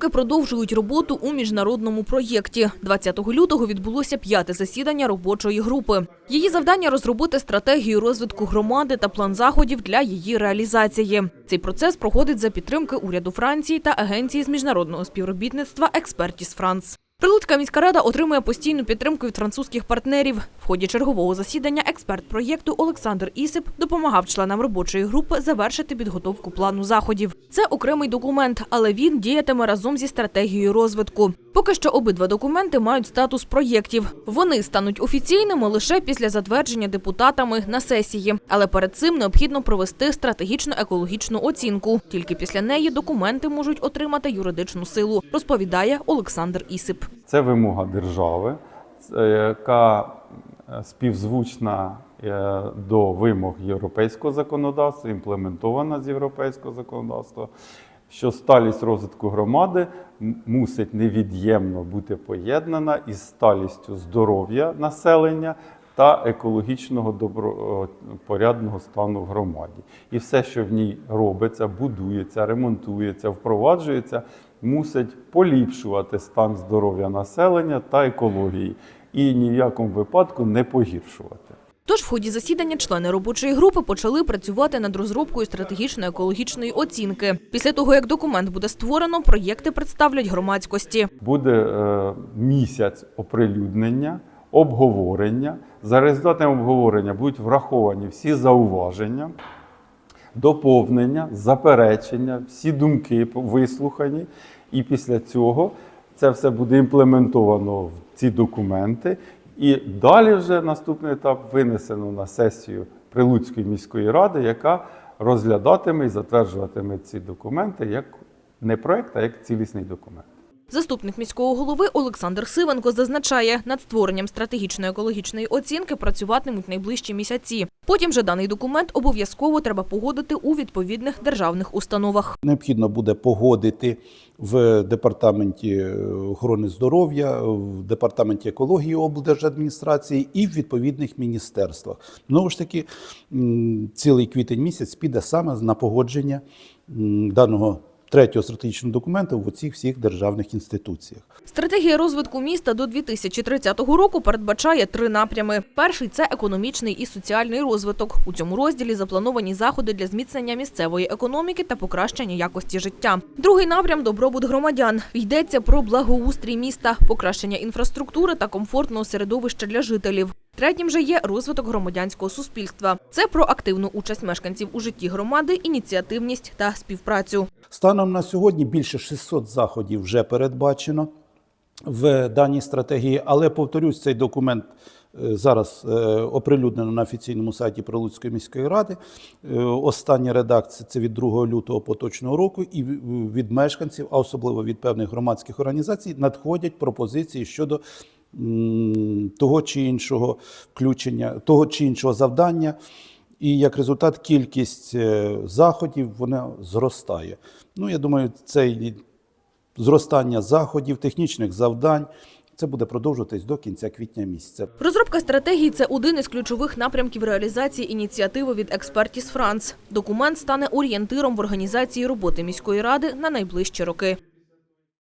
Прилуки продовжують роботу у міжнародному проєкті. 20 лютого відбулося п'яте засідання робочої групи. Її завдання розробити стратегію розвитку громади та план заходів для її реалізації. Цей процес проходить за підтримки уряду Франції та агенції з міжнародного співробітництва Експертіс Франц. Прилуцька міська рада отримує постійну підтримку від французьких партнерів. В ході чергового засідання експерт проєкту Олександр Ісип допомагав членам робочої групи завершити підготовку плану заходів. Це окремий документ, але він діятиме разом зі стратегією розвитку. Поки що обидва документи мають статус проєктів. Вони стануть офіційними лише після затвердження депутатами на сесії. Але перед цим необхідно провести стратегічну екологічну оцінку. Тільки після неї документи можуть отримати юридичну силу, розповідає Олександр Ісип. Це вимога держави, яка е, співзвучна е, до вимог європейського законодавства, імплементована з європейського законодавства, що сталість розвитку громади мусить невід'ємно бути поєднана із сталістю здоров'я населення та екологічного добропорядного стану в громаді. І все, що в ній робиться, будується, ремонтується, впроваджується, мусить поліпшувати стан здоров'я населення та екології і ні в якому випадку не погіршувати. Тож в ході засідання члени робочої групи почали працювати над розробкою стратегічної екологічної оцінки. Після того, як документ буде створено, проєкти представлять громадськості. Буде е, місяць оприлюднення, обговорення. За результатами обговорення будуть враховані всі зауваження, доповнення, заперечення, всі думки вислухані. І після цього це все буде імплементовано в ці документи. І далі вже наступний етап винесено на сесію Прилуцької міської ради, яка розглядатиме і затверджуватиме ці документи як не проект, а як цілісний документ. Заступник міського голови Олександр Сивенко зазначає, над створенням стратегічної екологічної оцінки працюватимуть найближчі місяці. Потім же даний документ обов'язково треба погодити у відповідних державних установах. Необхідно буде погодити в департаменті е, охорони здоров'я, в департаменті екології облдержадміністрації і в відповідних міністерствах. Знову ж таки, цілий квітень місяць піде саме на погодження даного третього стратегічного документу в оцих всіх державних інституціях. Стратегія розвитку міста до 2030 року передбачає три напрями. Перший це економічний і соціальний розвиток. У цьому розділі заплановані заходи для зміцнення місцевої економіки та покращення якості життя. Другий напрям добробут громадян. Йдеться про благоустрій міста, покращення інфраструктури та комфортного середовища для жителів. Третім же є розвиток громадянського суспільства. Це про активну участь мешканців у житті громади, ініціативність та співпрацю. Станом на сьогодні більше 600 заходів вже передбачено в даній стратегії, але повторюсь, цей документ е, зараз е, оприлюднено на офіційному сайті Прилуцької міської ради. Е, Остання редакція це від 2 лютого поточного року, і від мешканців, а особливо від певних громадських організацій, надходять пропозиції щодо того чи іншого включення, того чи іншого завдання. І як результат, кількість е, заходів вона зростає. Ну, я думаю, це зростання заходів, технічних завдань. Це буде продовжуватись до кінця квітня місяця. Розробка стратегії це один із ключових напрямків реалізації ініціативи від Експертіс Франц. Документ стане орієнтиром в організації роботи міської ради на найближчі роки.